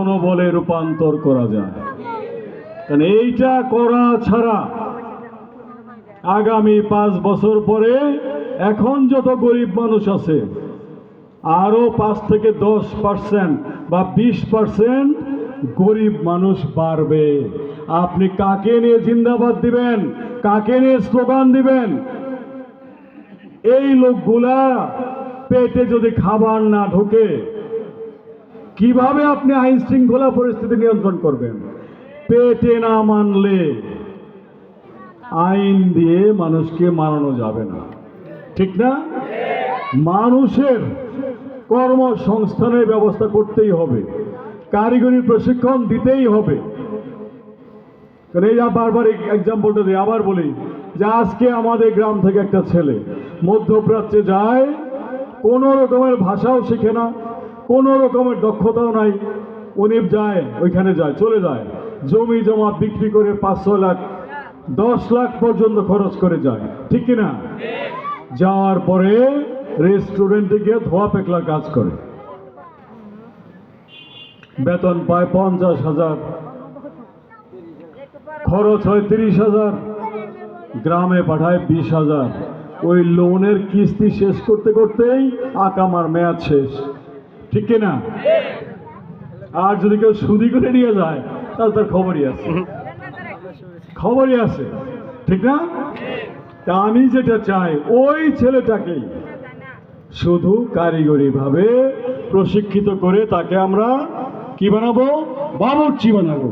জনবলে রূপান্তর করা যায়। কারণ এইটা করা ছাড়া আগামী পাঁচ বছর পরে এখন যত গরিব মানুষ আছে, আরও পাঁচ থেকে দশ পার্সেন্ট বা বিশ পার্সেন্ট গরিব মানুষ বাড়বে। আপনি কাকে নিয়ে জিন্দাবাদ দিবেন? কাকে নিয়ে স্লোগান দিবেন? এই লোকগুলা পেটে যদি খাবার না ঢোকে কীভাবে আপনি আইন শৃঙ্খলা পরিস্থিতি নিয়ন্ত্রণ করবেন? পেটে না মানলে আইন দিয়ে মানুষকে মানানো যাবে না। ঠিক না? মানুষের কর্মসংস্থানের ব্যবস্থা করতেই হবে। কারিগরি প্রশিক্ষণ দিতেই হবে। বারবার এক্সাম্পলটা দিই, আবার বলি যে আজকে আমাদের গ্রাম থেকে একটা ছেলে মধ্যপ্রাচ্যে যায়, কোনো রকমের ভাষাও শেখে না কোনো রকমের দক্ষতাও নাই। উনি যায়, ওইখানে যায়, চলে যায়। জমি জমা বিক্রি করে পাঁচ ছয় লাখ, দশ লাখ পর্যন্ত খরচ করে যায়। ঠিক কিনা? যাওয়ার পরে রেস্টুরেন্টে গিয়ে ধোয়া পেকলা কাজ করে। বেতন পায় পঞ্চাশ হাজার, খরচ হয় তিরিশ হাজার, গ্রামে পাঠায় বিশ হাজার। ওই লোনের কিস্তি শেষ করতে করতেই আকামার মেয়াদ শেষ। ঠিক কিনা? আর যদি কেউ সুদি করে নিয়ে যায় তাহলে তার খবরই আছে। খবরই আছে। ঠিক না? তা আমি যেটা চাই ওই ছেলেটাকেই শুধু কারিগরিভাবে প্রশিক্ষিত করে তাকে আমরা কি বানাবো? বাবুর্চি বানাবো।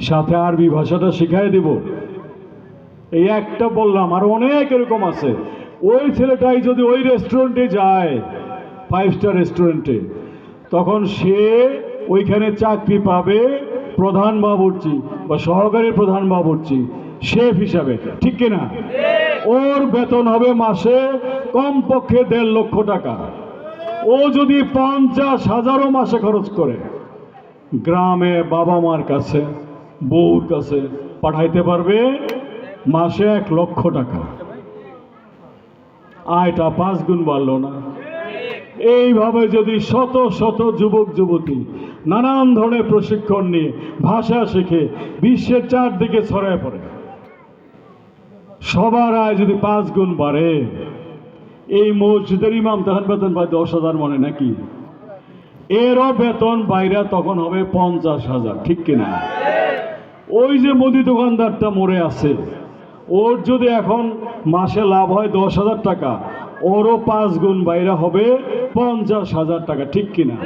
সাথে আরবি ভাষাটা শিখাই দেব। এই একটা বললাম আর অনেক এরকম আছে। ওই ছেলেটাই যদি ওই রেস্টুরেন্টে যায় ফাইভ স্টার রেস্টুরেন্টে তখন সে ওইখানে চাকরি পাবে প্রধান বাবুর্চি বা সহকারী প্রধান বাবুর্চি, শেফ হিসাবে, ঠিক কিনা? ওর বেতন হবে মাসে কমপক্ষে দেড় লক্ষ টাকা। ও যদি পঞ্চাশ হাজারও মাসে খরচ করে, গ্রামে বাবা মার কাছে, বউর কাছে পাঠাইতে পারবে মাসে এক লক্ষ টাকা। আয়টা পাঁচ গুণ বাড়লো না। এইভাবে যদি শত শত যুবক যুবতী নানান ধরনের প্রশিক্ষণ নিয়ে ভাষা শিখে, বিশ্বের চারদিকে ছড়ায় পড়ে। সবার আয় যদি পাঁচ গুণ বাড়ে, এই মসজিদের ইমাম তখন বেতন পায় দশ হাজার মনে নাকি? এরও বেতন বাইরে তখন হবে পঞ্চাশ হাজার, ঠিক কিনা? ওই যে মুদি দোকানদারটা মরে আছে, ওর যদি এখন মাসে লাভ হয় দশ হাজার টাকা ওরও পাঁচ গুণ বাইরে হবে পঞ্চাশ হাজার টাকা ঠিক কিনা?